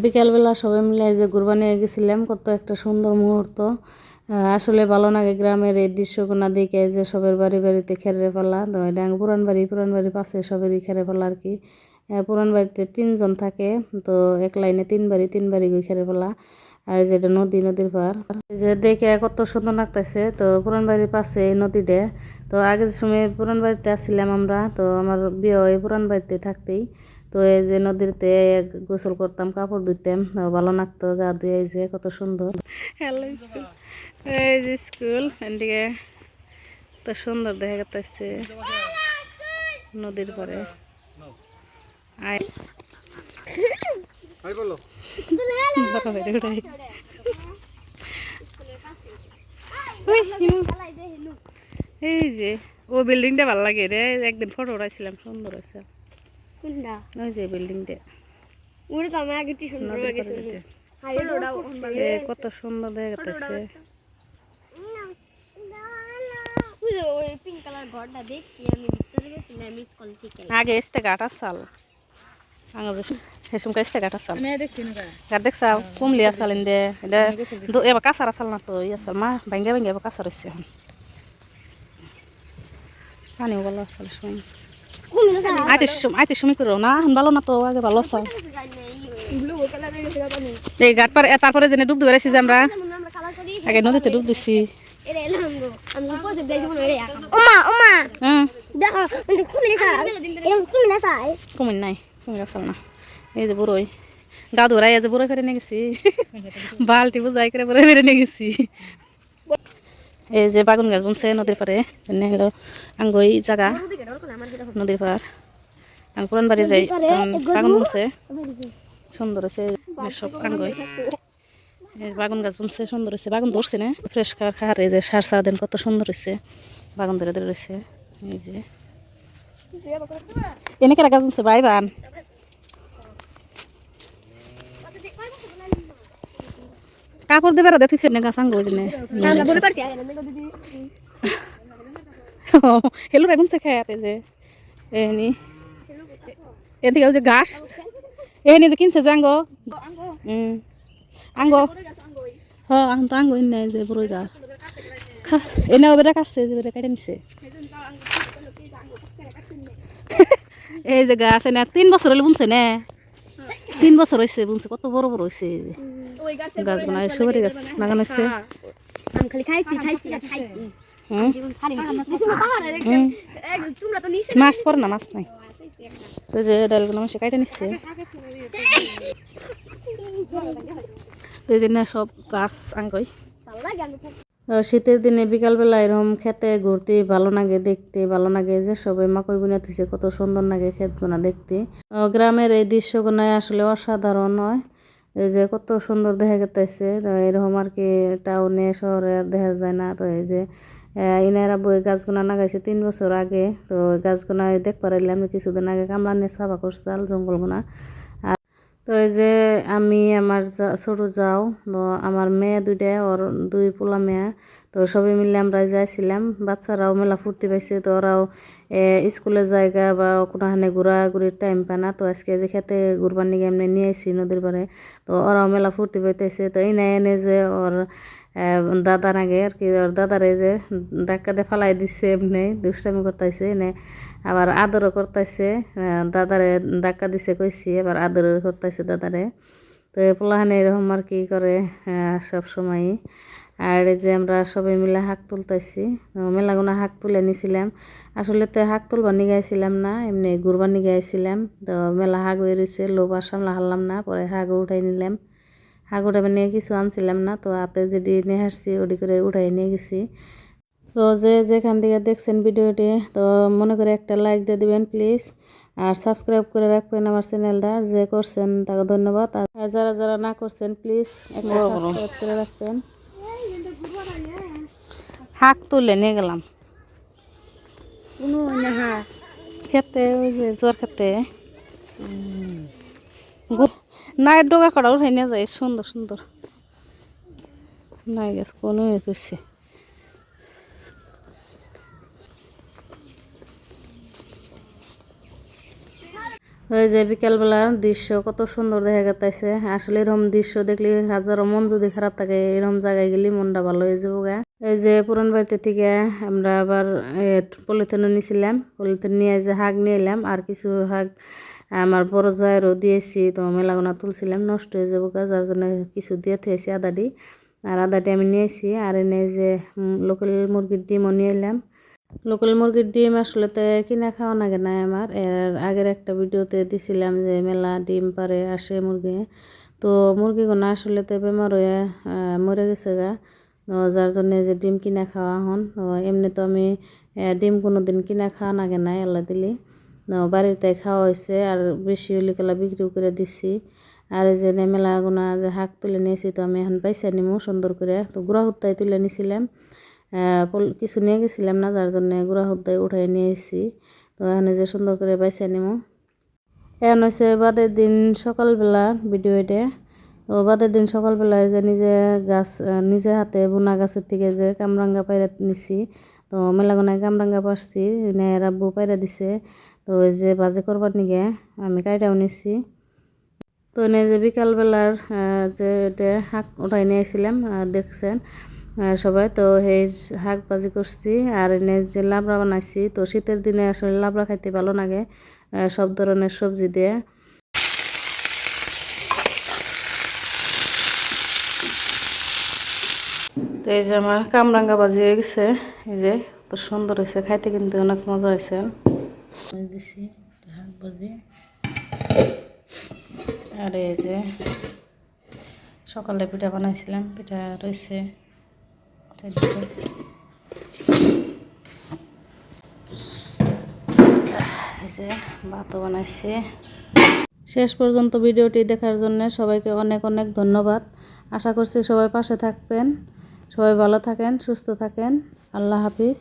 বিকালবেলা সবাই মিলে যে কুরবানি গেছিলাম, কত একটা সুন্দর মুহূর্ত। আসলে ভালো গ্রামের এই দৃশ্যগুলো দেখে যে সবের বাড়ি বাড়িতে খেরে ফেলা এটা পুরান বাড়ি, পুরান বাড়ির পাশে সবেরই খেরে ফেলা আর কি। পুরান বাড়িতে তিনজন থাকে, তো এক লাইনে তিন বাড়ি তিন বাড়ি গিয়ে খেরে ফেলা। এই যে এটা নদী, নদীর এই যে দেখে কত সুন্দর লাগতেছে। তো পুরান বাড়ির পাশে এই নদীটা। তো আগের সময় পুরান বাড়িতে আসছিলাম আমরা, তো আমার বিয়ে হয় পুরান বাড়িতে থাকতেই। তো এই যে নদীতে গোসল করতাম, কাপড় ধুইতাম। তো ভালো লাগতো, গা ধুয়ে এই যে কত সুন্দর। হ্যালো স্কুল এই যে স্কুল এদিকে কত সুন্দর দেখা যাচ্ছে নদীর পরে আয়। এই যে ও বিল্ডিংটা ভালো লাগে রে। একদিন ফটো উঠাইছিলাম সুন্দর আছে কোনটা? ওই যে বিল্ডিংটা কত সুন্দর দেখা যাচ্ছে ওই পিঙ্ক কালার ঘরটা দেখছি আমি ভিতরে গেছিলাম মিস থেকে আগে এসতে গাটা সাল হেসুম কাইসতে গাটা সাল গাট দেখছাও কুমলি আসাল এটা এবার কাঁচার আসাল না তো ইয়ে আসাল মা ভাঙ্গা ভাঙ্গা এবার কাঁচার হচ্ছে এখন। পানিও ভালো আসাল সময়। আইতে সময় আইতে সময় করো না এখন ভালো না তো আগে ভালো আসাল পানি। এই ঘাট পার তারপরে জেনে ডুব বেড়াইছি যে আমরা আগে নদীতে ডুব দিছি। হ্যাঁ কুমির নাই। না। এই যে বুড়োই। গা ধরাই যে বুড়ো ফেরে নিয়ে গেছি। বালতি বুঝাই করে বুড়ো ফেরে নিয়ে গেছি। এই যে বাগুন গাছ বুনছে নদীর পারে এনে হলো আঙ্গই জায়গা নদীর পার আং পুরান বাড়ির বাগুন বুনছে। সুন্দর আছে সব আঙ্গই এই বাগুন গাছ বুনছে সুন্দর হয়েছে। বাগুন ধরছে না ফ্রেশ খাওয়ার খাওয়ার এই যে সার সারা দিন কত সুন্দর হয়েছে। বাগুন ধরে ধরে রয়েছে। এই যে। এনে কেরা গাছ বুনছে? বাই বান। কাপড় দেবে থুইছে না গাছ আঙ্গুল দিনে হেলু রাখুন সে খায়াতে যে। এনি এদিকে যে ঘাস। এনি যে কিনছে যে আঙ্গ। আঙ্গ। হ আঙ্গ তো আঙ্গ এনে যে বড়ই গাছ এনে ওবেরা কাটছে যে বেরা কেটে নিছে। এই যে গাছ এনে তিন বছর হলে বুনছে না। তিন বছর হয়েছে বুনছে কত বড় বড় হয়েছে গাছ গাছ বানায় সুপারি গাছ লাগানো তোমরা তো নিচে মাছ পড়ে না মাছ নাই। তো যে ডালগুলো মাসে কাটে নিচ্ছে। এই জন্য সব গাছ আঙ্গই। শীতের দিনে বিকালবেলা এরকম খেতে ঘুরতে ভালো লাগে দেখতে ভালো লাগে। যে সবাই মাকই বুনে থুইছে কত সুন্দর লাগে ক্ষেতগুনা দেখতে। গ্রামের এই দৃশ্যগুনায় আসলে অসাধারণ হয়। এই যে কত সুন্দর দেখা গেতেছে এরকম আর কি টাউনে শহরে আর দেখা যায় না। তো এই যে ইনারা বই গাছগুনা লাগাইছে তিন বছর আগে। তো গাছগুনা দেখবার এলাম কিছুদিন আগে কামলা নিয়ে সাফা করছাল জঙ্গলগুনা। তো এই যে আমি আমার ছোটো যাও আমার মেয়ে দুইটা, ওর দুই পোলা মেয়ে, তো সবই মিলে আমরা যাইছিলাম। বাচ্চারাও মেলা ফুর্তি পাইছে, তো ওরাও স্কুলের জায়গা বা কোনোখানে ঘোরাঘুরির টাইম পায় না। তো আজকে যে খেতে ঘুরবার নিয়ে এমনি নিয়ে আসছি নদীর পাড়ে, তো ওরাও মেলা ফুর্তি পাইতেছে। তো এই এনে যে ওর দাদার আগে আর কি, ওর দাদারে যে ধাক্কা দিয়ে ফালাই দিচ্ছে এমনি, দুষ্টামি করতেছে এনে আবার আদরও করতেছে দাদারে ধাক্কা দিছে কইছি আবার আদর করতেছে দাদারে। তো পোলাহানে এরকম আর কি করে সব সময় আর এই যে আমরা সবাই মিলে হাঁক তুলতেছি মেলাগুনা হাঁক তুলে নিছিলাম। আসলে তো হাঁক তুলবার নিয়ে না, এমনি ঘুরবার নিয়ে তো মেলা হাঁক হয়ে রয়েছে লোভ আর সামলা হারলাম না, পরে হাঁক উঠাই নিলাম। উঠাবে নিয়ে কিছু আনছিলাম না তো হাতে যেটি নিয়ে আসছি ওটি করে উঠাই নিয়ে গেছি। তো যে যেখান থেকে দেখছেন ভিডিওটি তো মনে করে একটা লাইক দিয়ে দিবেন প্লিজ আর সাবস্ক্রাইব করে রাখবেন আমার চ্যানেলটা যে করছেন তাকে ধন্যবাদ। আর যারা যারা না করছেন প্লিজ একটা সাবস্ক্রাইব করে রাখবেন। হাঁক তুলে নিয়ে গেলাম। খেতে ওই যে জোয়ার খেতে। নাইট ডোগা করা উঠাই নিয়ে যায়, সুন্দর সুন্দর। নাই গেছে, কোনো করছে। ওই যে বিকালবেলার দৃশ্য কত সুন্দর দেখা গেছে আসলে এরকম দৃশ্য দেখলে হাজারো মন যদি খারাপ থাকে, এরকম জায়গায় গেলে মনটা ভালো হয়ে যাব গা। এই যে পুরান বাড়িতে থেকে আমরা আবার পলিথিনও নিয়েছিলাম পলিথিন নিয়ে যে হাঁক নিয়ে এলাম, আর কিছু হাঁক আমার বড় জায়েরও দিয়েছি, তো মেলাগোনা তুলছিলাম, নষ্ট হয়ে যাব যার জন্য কিছু দিয়ে থেয়েছি আদাটি। আর আদাটি আমি নিয়েছি, আর এনে যে লোকাল মুরগির ডিমও নিয়ে এলাম। লোকাল মুরগির ডিম আসলে তো কিনা খাওয়া লাগে না আমার। এর আগের একটা ভিডিওতে দিছিলাম যে, মেলা ডিম পারে, আসে মুরগি। তো মুরগিগুলো আসলে তো বেমার হয়ে মরে গেছে গা। যার জন্য যে ডিম কিনা খাওয়া হন, তো এমনি তো আমি ডিম কোনো দিন কিনা খাওয়া লাগে না, আল্লাহ দিলি। বাড়িতে খাওয়া হয়েছে আর বেশি হলে কেলা বিক্রিও করে দিছি। আর যে মেলা গুনা যে শাক তুলে নিয়েছি তো আমি এখন পাইসা নিমু সুন্দর করে। তো গুড়া হত্যায় তুলে নিয়েছিলাম কিছু নিয়ে গেছিলাম না, যার জন্য গুড়া হত্যায় উঠাই নিয়ে এসেছি তো এখানে যে সুন্দর করে পাইসা নিমু। এখন হচ্ছে বাদের দিন সকালবেলা ভিডিও এটা। তো বাদের দিন সকালবেলায় যে নিজে গাছ নিজে হাতে বোনা গাছের থেকে যে কামরাঙ্গা পায়রা নিছি। তো মেলাগোনায় কামরাঙ্গা পারছি নে রাব্বু পায়রা দিছে। তো ওই যে বাজে করবার নিগে আমি কাইটাও নিছি। তো এনে যে বিকালবেলার যে শাক উঠাই নিয়ে আসছিলাম দেখছেন সবাই। তো সেই শাক ভাজি করছি, আর এনে যে লাবড়া বানাইছি, তো শীতের দিনে আসলে লাবড়া খাইতে ভালো লাগে সব ধরনের সবজি দিয়ে। তো এই যে আমার কামরাঙ্গা ভাজি হয়ে গেছে, এই যে তো সুন্দর হয়েছে, খাইতে কিন্তু অনেক মজা হয়েছে। দিছি শাক ভাজি আর এই যে সকালে পিঠা বানাইছিলাম, পিঠা রয়েছে। যে ভাতও বানাইছি। শেষ পর্যন্ত ভিডিওটি দেখার জন্য সবাইকে অনেক অনেক ধন্যবাদ। আশা করছি সবাই পাশে থাকবেন। সবাই ভালো থাকেন, সুস্থ থাকেন। আল্লাহ হাফিজ।